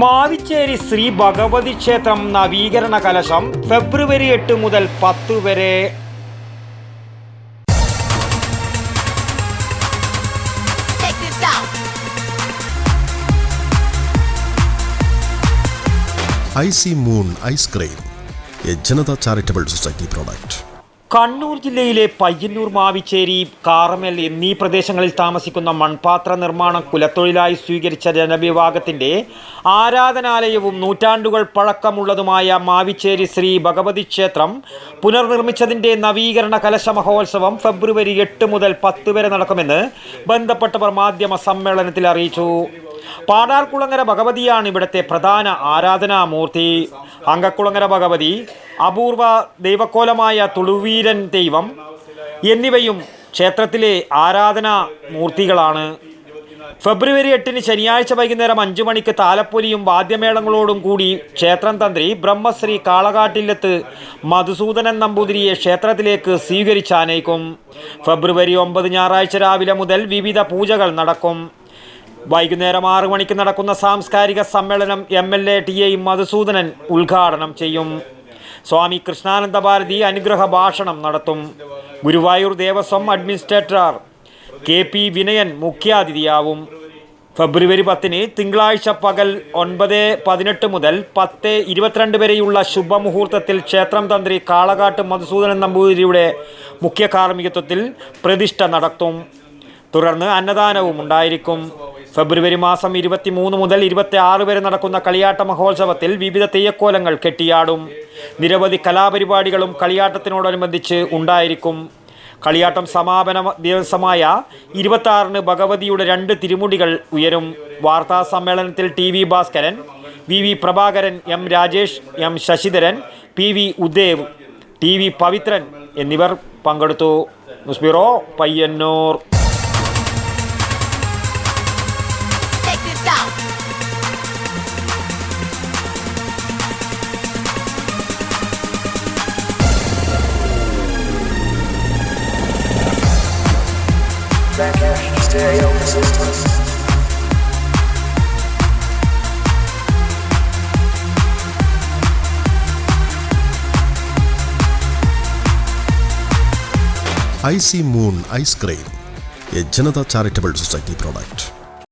മാവിച്ചേരി ശ്രീ ഭഗവതി ക്ഷേത്രം നവീകരണ കലശം ഫെബ്രുവരി എട്ട് മുതൽ പത്ത് വരെ. I C IC moon ice cream A Janatha charitable society product. Kannur ജില്ലയിലെ പയ്യന്നൂർ മാവിച്ചേരി കാറമൽ എന്നീ പ്രദേശങ്ങളിൽ താമസിക്കുന്ന മൺപാത്ര നിർമ്മാണം കുലത്തൊഴിലായി സ്വീകരിച്ച ജനവിഭാഗത്തിന്റെ ആരാധനാലയവും നൂറ്റാണ്ടുകൾ പഴക്കമുള്ളതുമായ മാവിച്ചേരി ശ്രീ ഭഗവതി ക്ഷേത്രം പുനർനിർമ്മിച്ചതിന്റെ നവീകരണ കലശ മഹോത്സവം ഫെബ്രുവരി എട്ട് മുതൽ പത്ത് വരെ നടക്കുമെന്ന് ബന്ധപ്പെട്ടവർ മാധ്യമ സമ്മേളനത്തിൽ അറിയിച്ചു. പാടാർകുളങ്ങര ഭഗവതിയാണ് ഇവിടുത്തെ പ്രധാന ആരാധനാമൂർത്തി. അങ്കക്കുളങ്ങര ഭഗവതി അപൂർവ ദൈവക്കോലമായ തുളുവീരൻ ദൈവം എന്നിവയും ക്ഷേത്രത്തിലെ ആരാധനാ മൂർത്തികളാണ് ഫെബ്രുവരി എട്ടിന് ശനിയാഴ്ച വൈകുന്നേരം അഞ്ചു മണിക്ക് താലപ്പൊലിയും വാദ്യമേളങ്ങളോടും കൂടി ക്ഷേത്രം തന്ത്രി ബ്രഹ്മശ്രീ കാളകാട്ടില്ലത്ത് മധുസൂദനൻ നമ്പൂതിരിയെ ക്ഷേത്രത്തിലേക്ക് സ്വീകരിച്ചാനയിക്കും ഫെബ്രുവരി ഒമ്പത് ഞായറാഴ്ച രാവിലെ മുതൽ വിവിധ പൂജകൾ നടക്കും. വൈകുന്നേരം ആറു മണിക്ക് നടക്കുന്ന സാംസ്കാരിക സമ്മേളനം M L A T A Madhusoodanan ഉദ്ഘാടനം ചെയ്യും. സ്വാമി കൃഷ്ണാനന്ദ ഭാരതി അനുഗ്രഹ ഭാഷണം നടത്തും. Guruvayur Devaswom administrator K P Vinayan മുഖ്യാതിഥിയാവും. ഫെബ്രുവരി പത്തിന് തിങ്കളാഴ്ച പകൽ ഒൻപത് പതിനെട്ട് മുതൽ പത്ത് ഇരുപത്തിരണ്ട് വരെയുള്ള ശുഭമുഹൂർത്തത്തിൽ ക്ഷേത്രം തന്ത്രി കാളകാട്ട് മധുസൂദനൻ നമ്പൂതിരിയുടെ മുഖ്യ കാർമ്മികത്വത്തിൽ പ്രതിഷ്ഠ നടത്തും. തുടർന്ന് അന്നദാനവും ഉണ്ടായിരിക്കും. ഫെബ്രുവരി മാസം ഇരുപത്തി മൂന്ന് മുതൽ ഇരുപത്തി ആറ് വരെ നടക്കുന്ന കളിയാട്ട മഹോത്സവത്തിൽ വിവിധ തെയ്യക്കോലങ്ങൾ കെട്ടിയാടും. നിരവധി കലാപരിപാടികളും കളിയാട്ടത്തിനോടനുബന്ധിച്ച് ഉണ്ടായിരിക്കും. കളിയാട്ടം സമാപന ദിവസമായ ഇരുപത്തി ആറിന് ഭഗവതിയുടെ രണ്ട് തിരുമുടികൾ ഉയരും. വാർത്താ സമ്മേളനത്തിൽ T V Bhaskaran V V Prabhakaran M Rajesh M Sasidharan P V Udev T V Pavithran എന്നിവർ പങ്കെടുത്തു. News bureau Payyanur. back at stereo resistance. Icy Moon Ice Cream, a Janata Charitable Society product.